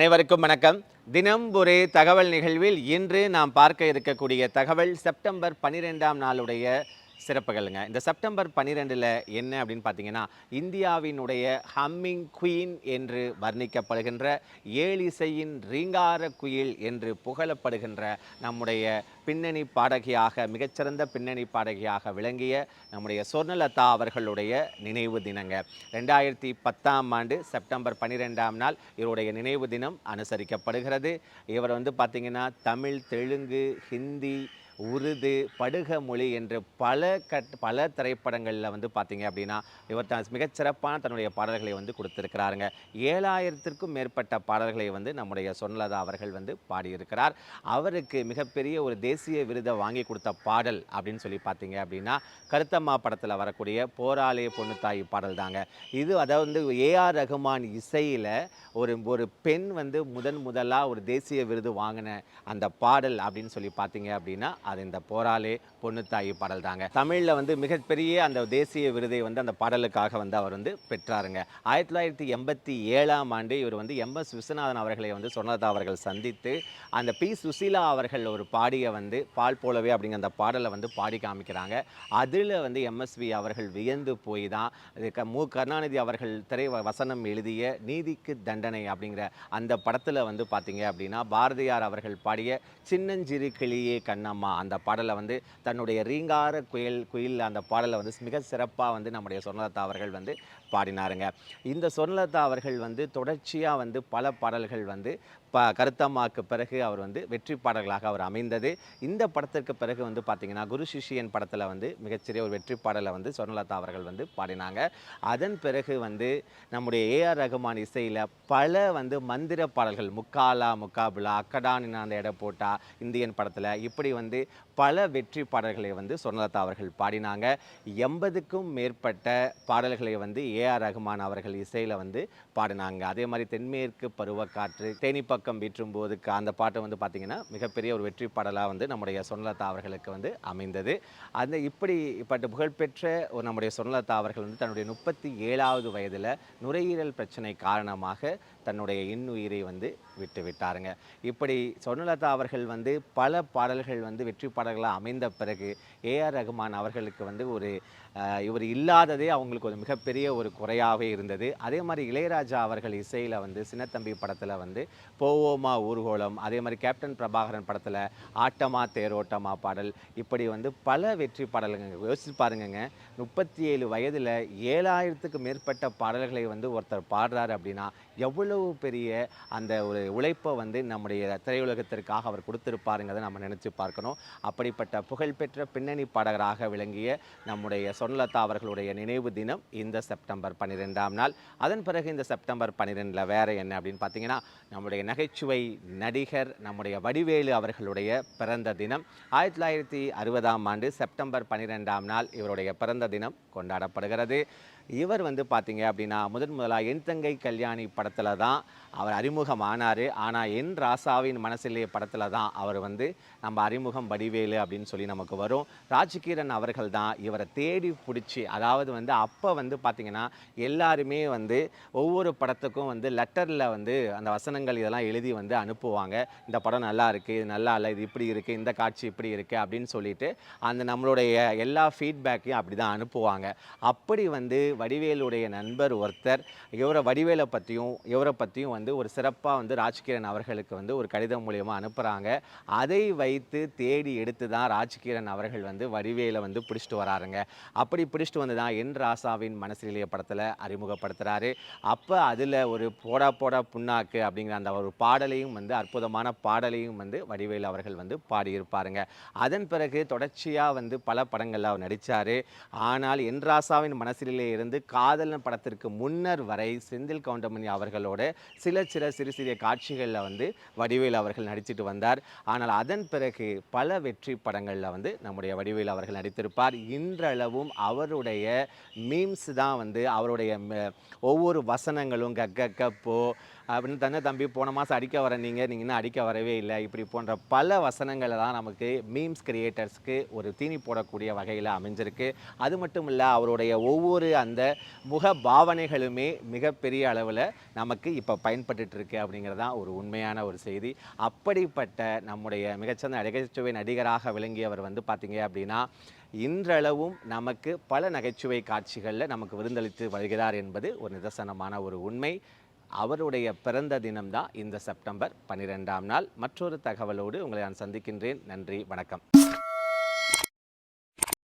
அனைவருக்கும் வணக்கம். தினம் ஒரு தகவல் நிகழ்வில் இன்று நாம் பார்க்க இருக்கக்கூடிய தகவல் செப்டம்பர் பனிரெண்டாம் நாளுடைய சிறப்புகளுங்க இந்த செப்டம்பர் பன்னிரெண்டில் என்ன அப்படின்னு பார்த்தீங்கன்னா இந்தியாவினுடைய ஹம்மிங் குயின் என்று வர்ணிக்கப்படுகின்ற ஏழிசையின் ரீங்கார குயில் என்று புகழப்படுகின்ற நம்முடைய பின்னணி பாடகியாக மிகச்சிறந்த பின்னணி பாடகியாக விளங்கிய நம்முடைய சொர்ணலதா அவர்களுடைய நினைவு தினங்க. ரெண்டாயிரத்தி பத்தாம் ஆண்டு செப்டம்பர் பன்னிரெண்டாம் நாள் இவருடைய நினைவு தினம் அனுசரிக்கப்படுகிறது. இவர் வந்து பார்த்திங்கன்னா தமிழ் தெலுங்கு ஹிந்தி உருது படுக மொழி என்று பல கட் பல திரைப்படங்களில் வந்து பார்த்தீங்க அப்படின்னா இவர் தான் மிகச்சிறப்பான தன்னுடைய பாடல்களை வந்து கொடுத்துருக்கிறாருங்க. ஏழாயிரத்திற்கும் மேற்பட்ட பாடல்களை வந்து நம்முடைய சொன்னலதா அவர்கள் வந்து பாடியிருக்கிறார். அவருக்கு மிகப்பெரிய ஒரு தேசிய விருதை வாங்கி கொடுத்த பாடல் அப்படின்னு சொல்லி பார்த்தீங்க அப்படின்னா கருத்தம்மா படத்தில் வரக்கூடிய போராளி பொண்ணு தாய் பாடல் தாங்க. இது அதாவது வந்து ஏஆர் ரகுமான் இசையில் ஒரு ஒரு பெண் வந்து முதன் முதலாக ஒரு தேசிய விருது வாங்கின அந்த பாடல் அப்படின்னு சொல்லி பார்த்தீங்க அப்படின்னா அது இந்த போராளே பொண்ணுத்தாயி பாடல் தாங்க. தமிழில் வந்து மிகப்பெரிய அந்த தேசிய விருதை வந்து அந்த பாடலுக்காக வந்து அவர் வந்து பெற்றாருங்க. ஆயிரத்தி தொள்ளாயிரத்தி எண்பத்தி ஏழாம் ஆண்டு இவர் வந்து எம் எஸ் விஸ்வநாதன் அவர்களை வந்து சொன்னதா அவர்கள் சந்தித்து அந்த பி சுசீலா அவர்கள் ஒரு பாடிய வந்து பால் போலவே அப்படிங்கிற அந்த பாடலை வந்து பாடி காமிக்கிறாங்க. அதில் வந்து எம்எஸ்வி அவர்கள் வியந்து போய் தான் இது க- மு. கருணாநிதி அவர்கள் திரை வ- வசனம் எழுதிய நீதிக்கு தண்டனை அப்படிங்கிற அந்த படத்தில் வந்து பார்த்தீங்க அப்படின்னா பாரதியார் அவர்கள் பாடிய சின்னஞ்சிறு கிளியே கண்ணம்மா அந்த பாடலை வந்து தன்னுடைய ரீங்கார குயில் குயில் அந்த பாடலை வந்து மிக சிறப்பாக வந்து நம்முடைய சொர்ணலதா அவர்கள் வந்து பாடினாருங்க. இந்த சொர்ணலதா அவர்கள் வந்து தொடர்ச்சியாக வந்து பல பாடல்கள் வந்து ப கருத்தம்மாவுக்கு பிறகு அவர் வந்து வெற்றி பாடல்களாக அவர் அமைந்தது. இந்த படத்திற்கு பிறகு வந்து பார்த்திங்கன்னா குரு சிஷியன் படத்தில் வந்து மிகச்சிறிய ஒரு வெற்றி பாடலை வந்து சொர்ணலதா அவர்கள் வந்து பாடினாங்க. அதன் பிறகு வந்து நம்முடைய ஏஆர் ரகுமான் இசையில் பல வந்து மந்திர பாடல்கள் முக்காலா முக்காபுலா அக்கடான் அந்த இட போட்டா இந்தியன் படத்தில் இப்படி வந்து பல வெற்றி பாடல்களை வந்து சொர்ணலதா அவர்கள் பாடினாங்க. எண்பதுக்கும் மேற்பட்ட பாடல்களை வந்து ஏஆர் ரகுமான் அவர்கள் இசையில் வந்து பாடினாங்க. அதே மாதிரி தென்மேற்கு பருவக்காற்று தேனிப்ப பக்கம் வீற்றும் போதுக்கு அந்த பாட்டு வந்து பார்த்திங்கன்னா மிகப்பெரிய ஒரு வெற்றி பாடலாக வந்து நம்முடைய சொர்ணலதா அவர்களுக்கு வந்து அமைந்தது. அந்த இப்படி இப்பட்டு புகழ்பெற்ற ஒரு நம்முடைய சொர்ணலதா அவர்கள் வந்து தன்னுடைய முப்பத்தி ஏழாவது வயதில் நுரையீரல் பிரச்சனை காரணமாக தன்னுடைய இன்னுயிரை வந்து விட்டு விட்டாருங்க. இப்படி சொர்ணலதா அவர்கள் வந்து பல பாடல்கள் வந்து வெற்றி பாடல்களாக அமைந்த பிறகு ஏஆர் ரகுமான் அவர்களுக்கு வந்து ஒரு இவர் இல்லாததே அவங்களுக்கு ஒரு மிகப்பெரிய ஒரு குறையாகவே இருந்தது. அதே மாதிரி இளையராஜா அவர்கள் இசையில் வந்து சின்னத்தம்பி படத்தில் வந்து போவோமா ஊர்கோலம் அதே மாதிரி கேப்டன் பிரபாகரன் படத்தில் ஆட்டமா தேரோட்டமா பாடல் இப்படி வந்து பல வெற்றி பாடல்கள் யோசிச்சு பாருங்கங்க. முப்பத்தி ஏழு வயதில் ஏழாயிரத்துக்கு மேற்பட்ட பாடல்களை வந்து ஒருத்தர் பாடுறாரு அப்படின்னா எவ்வளவு பெரிய அந்த ஒரு உழைப்பை வந்து நம்முடைய திரையுலகத்திற்காக அவர் கொடுத்துருப்பாருங்கிறத நம்ம நினச்சி பார்க்கணும். அப்படிப்பட்ட புகழ்பெற்ற பின்னணி பாடகராக விளங்கிய நம்முடைய சொர்ணலதா அவர்களுடைய நினைவு தினம் இந்த செப்டம்பர் பன்னிரெண்டாம் நாள். அதன் பிறகு இந்த செப்டம்பர் பன்னிரெண்டில் வேற என்ன அப்படின்னு பார்த்தீங்கன்னா நம்முடைய நகைச்சுவை நடிகர் நம்முடைய வடிவேலு அவர்களுடைய பிறந்த தினம். ஆயிரத்தி தொள்ளாயிரத்தி அறுபதாம் ஆண்டு செப்டம்பர் பன்னிரெண்டாம் நாள் இவருடைய பிறந்த தினம் கொண்டாடப்படுகிறது. இவர் வந்து பார்த்தீங்க அப்படின்னா முதன் முதலாக என் தங்கை கல்யாணி படத்தில் தான் அவர் அறிமுகம் ஆனார் ஆனால் என் ராசாவின் மனசிலே படத்தில் தான் அவர் வந்து நம்ம அறிமுகம் வடிவேலு அப்படின்னு சொல்லி நமக்கு வரும். ராஜ்கிரண் அவர்கள் தான் இவரை தேடி பிடிச்சி அதாவது வந்து அப்போ வந்து பார்த்திங்கன்னா எல்லாருமே வந்து ஒவ்வொரு படத்துக்கும் வந்து லெட்டரில் வந்து அந்த வசனங்கள் இதெல்லாம் எழுதி வந்து அனுப்புவாங்க. இந்த படம் நல்லா இருக்குது இது நல்லா இல்லை இது இப்படி இருக்குது இந்த காட்சி இப்படி இருக்குது அப்படின்னு சொல்லிட்டு அந்த நம்மளுடைய எல்லா ஃபீட்பேக்கையும் அப்படி தான் அனுப்புவாங்க. அப்படி வந்து வடிவேலுடைய நண்பர் ஒருத்தர் இவரை வடிவேலை பற்றியும் இவரை பற்றியும் வந்து ஒரு சிறப்பாக வந்து ராஜ்கிரண் அவர்களுக்கு வந்து ஒரு கடிதம் மூலியமாக அனுப்புகிறாங்க அதை வைத்து தேடி எடுத்து தான் ராஜ்கிரண் அவர்கள் வந்து வடிவேலை வந்து பிடிச்சிட்டு வராருங்க. அப்படி பிடிச்சிட்டு வந்து தான் என் ராசாவின் மனசிலேயே படத்தில் அறிமுகப்படுத்துகிறாரு அப்போ அதில் ஒரு போடா போடா புண்ணாக்கு அப்படிங்கிற அந்த ஒரு பாடலையும் வந்து அற்புதமான பாடலையும் வந்து வடிவேலு அவர்கள் வந்து பாடியிருப்பாருங்க. அதன் பிறகு தொடர்ச்சியாக வந்து பல படங்களில் அவர் நடித்தார் ஆனால் என் ராசாவின் மனசிலே இருந்து காதலன் படத்திற்கு முன்னர் வரை செந்தில் கவுண்டமணி அவர்களோட சில சில சிறு சிறிய காட்சிகளில் வந்து வடிவேல் அவர்கள் நடிச்சிட்டு வந்தார். ஆனால் அதன் பிறகு பல வெற்றி படங்களில் வந்து நம்முடைய வடிவேலு அவர்கள் நடித்திருப்பார். இன்றளவும் அவருடைய மீம்ஸ் தான் வந்து அவருடைய ஒவ்வொரு வசனங்களும் கக்க கப்போ அப்படின்னு தானே தம்பி போன மாதம் அடிக்க வர நீங்கள் நீங்கள் இன்னும் அடிக்க வரவே இல்லை. இப்படி போன்ற பல வசனங்களை தான் நமக்கு மீம்ஸ் கிரியேட்டர்ஸ்க்கு ஒரு தீனி போடக்கூடிய வகையில் அமைஞ்சிருக்கு. அது மட்டும் இல்லை அவருடைய ஒவ்வொரு அந்த முக பாவனைகளுமே மிகப்பெரிய அளவில் நமக்கு இப்போ பயன்பட்டுருக்கு அப்படிங்கிறது தான் ஒரு உண்மையான ஒரு செய்தி. அப்படிப்பட்ட நம்முடைய மிகச்சிறந்த நகைச்சுவை நடிகராக விளங்கியவர் வந்து பார்த்தீங்க அப்படின்னா இன்றளவும் நமக்கு பல நகைச்சுவை காட்சிகளில் நமக்கு விருந்தளித்து வருகிறார் என்பது ஒரு நிதர்சனமான ஒரு உண்மை. அவருடைய பிறந்த தினம்தான் இந்த செப்டம்பர் பன்னிரெண்டாம் நாள். மற்றொரு தகவலோடு உங்களை நான் சந்திக்கின்றேன். நன்றி வணக்கம்.